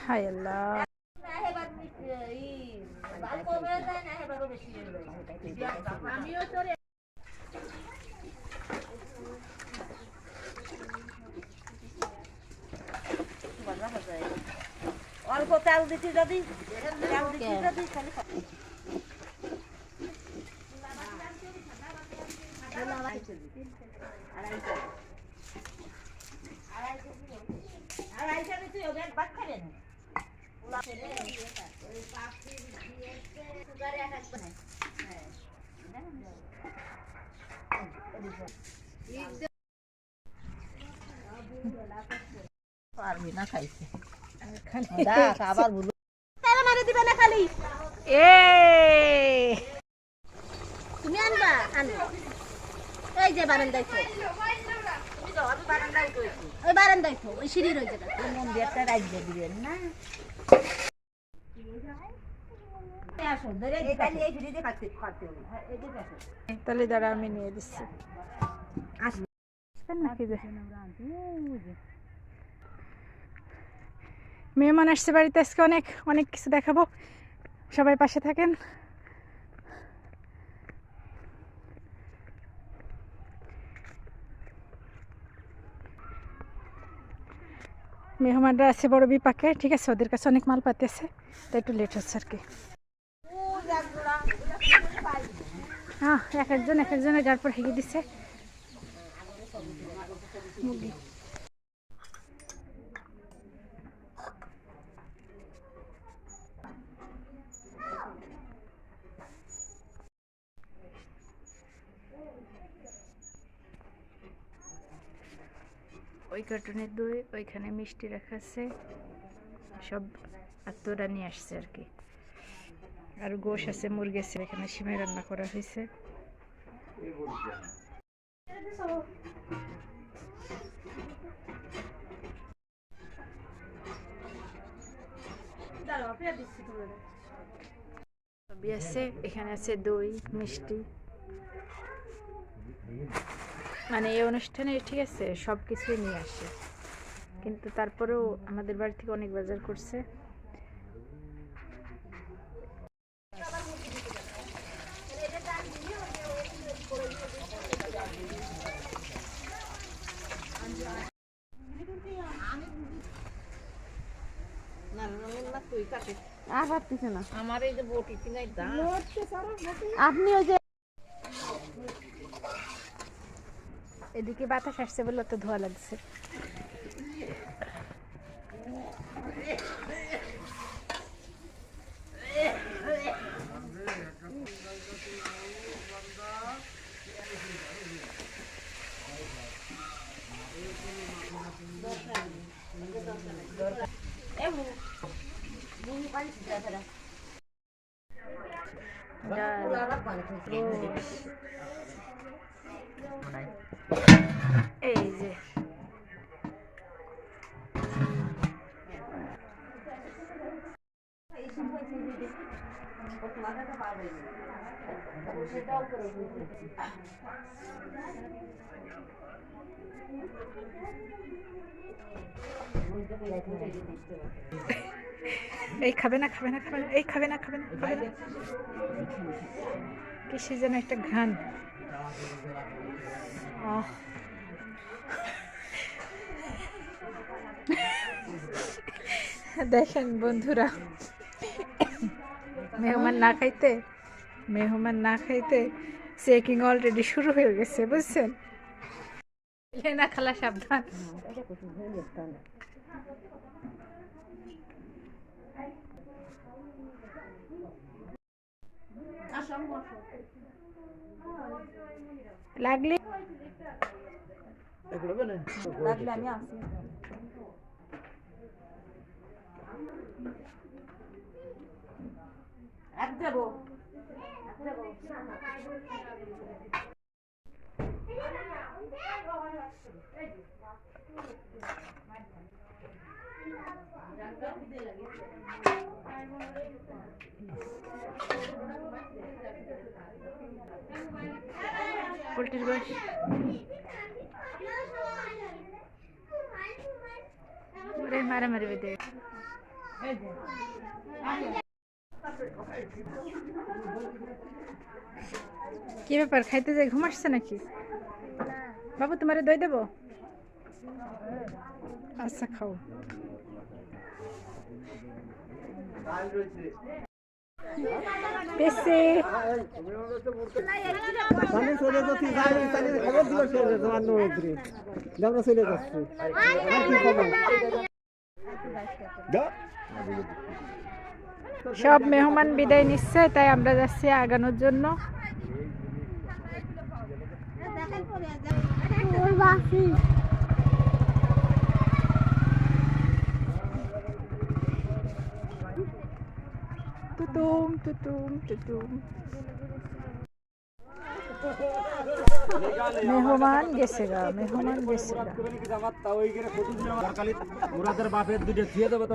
হায় আল্লাহ। অল্প তেল দিচ্ছি যদি তেল দিচ্ছি যদি খালি আড়াইশো দিচ্ছি ওদের বাদ খাবেন পারবি না খাইছে আবার ভুলো মারে দিবে না খালি। এ তুমি আনবা আনো এই যে বারান্দায় ওই বারান্দায় থো ওই মন্দিরটা রাখবে দিবেন না? হ্যাঁ তাহলে দাঁড়া আমি নিয়ে দিচ্ছি। মেহমান আসছে বাড়িতে আজকে অনেক অনেক কিছু দেখাবো। সবাই পাশে থাকেন। মেহমানরা আছে বড় বিপাকে, ঠিক আছে? ওদের কাছে অনেক মাল আছে তাই একটু লেট হচ্ছে আর কি। হ্যাঁ এক একজন এক একজনের গার পর হেগে দিচ্ছে মুরগি। ওই কার্টুনের দই ওইখানে মিষ্টি রাখা আছে। সব আত্মরা নিয়ে আসছে আর কি। আর গোশ আছে মুরগি আছে এখানে সিমাই রান্না করা হয়েছে। সবই আছে এখানে আছে দই মিষ্টি। মানে এই অনুষ্ঠানে ঠিক আছে সব কিছুই নিয়ে আসে। কিন্তু তারপরেও আমাদের বাড়ি থেকে অনেক বাজার করছে। আর ভাবতেছে না? আমার এই যে বটি আপনি ওই যে এদিকে বাতাস আসছে বলে তো ধোয়া লাগছে। ডাল এই যে এই খাবে না খাবে না খাবে না, এই খাবে না খাবে না খাবে না কিসে যেন একটা আহ। দেখেন বন্ধুরা, মেহমান না খাইতে, মেহমান না খাইতে চেকিং অলরেডি শুরু হয়ে গেছে, বুঝছেন? না খালা, সাবধান। লাগলে লাগলে আমি আসি এক দেবো পোলট্রির বয়স। ওরে মারামারি বেঁধে কি ব্যাপার, খাইতে যাই ঘুম আসছে নাকি? বাবু, তোমারে দই দেবো? আচ্ছা খাও। পেছে। তাহলে চলে যাচ্ছি তাহলে তাহলে খবর দিল চলে তোমার নবদ্রী আমরা চলে যাচ্ছি। আর কি খবর? সব মেহমান বিদায় নিচ্ছে তাই আমরা যাচ্ছি আগানোর জন্য। তুতুম তুতুম তুতুম মেহমান গেছে গা মেহমান গেছে গা। মুরাদের বাপের দুটো দিয়ে দেবো তো